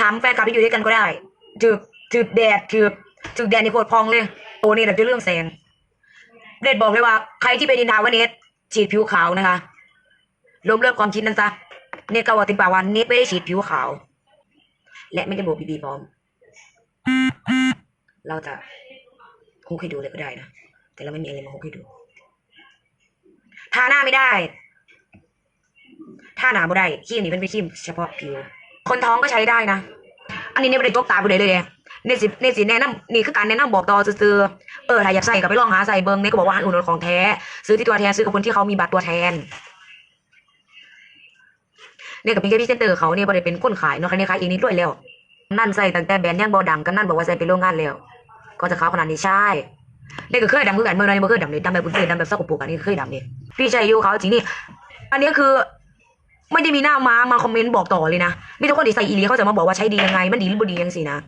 ถามแฟนคลับที่อยู่ด้วยกันก็ได้ถึกถึกแดดถึกถึกแดดในโคตรพองเลยโตนี่แบบจะเรื่องแสงเด็ดบอกเลยว่า ใครที่ไปดินทาว่าเนทฉีดผิวขาวนะคะล้มเลิกความคิดนั้นซะเนทก็ว่าติปาว่าเนทไม่ได้ฉีดผิวขาว และไม่ได้โบกบีบีปลอม เราจะคุกให้ดูเลยก็ได้นะแต่เราไม่มีอะไรมาคุกให้ดูทาหน้าไม่ได้ทาหนาบ่ได้ครีมนี้เป็นไปครีมเฉพาะผิว คนท้องก็ใช้ได้นะ อันนี้เนี่ยไม่ได้จกตาผู้ใดเลยเนี่ยเนี่ยสิเนี่ยสิแนะนำนี่คือการแนะนำบอกต่อซื้อเออถ้าอยากใส่ก็ไปลองหาใส่เบิ้งเนี่ยก็บอกว่าอันอุ่นของแท้ ซื้อที่ตัวแทนซื้อกับคนที่เขามีบัตรตัวแทนเนี่ยกับพี่แค่พี่เซนเตอร์เขาเนี่ยบ่ได้เป็นคนขายเนาะใครเนี่ยขายเองนี่ด้วยแล้ว นั่นใส่ตั้งแต่แบรนด์ยังบ่ดังกันนั่นบอกว่าใส่ไปโรงงานแล้วก็จะขาวขนาดนี้ใช่เนี่ยก็เคยดำคือกันเมื่อนั้นบ่เคยดำเลยดำแบบบุญเส้นดำแบบสกปรกอันนี้เคยดำเนี่ยพี่ชัยยูเขาจริงนี่อันนี้คือ ไม่ได้มีหน้ามามาคอมเมนต์บอกต่อเลยนะมีทุกคนที่ใส่อีเลีเขาจะมาบอกว่าใช้ดียังไง มันดีหรือบ่ดียังสินะ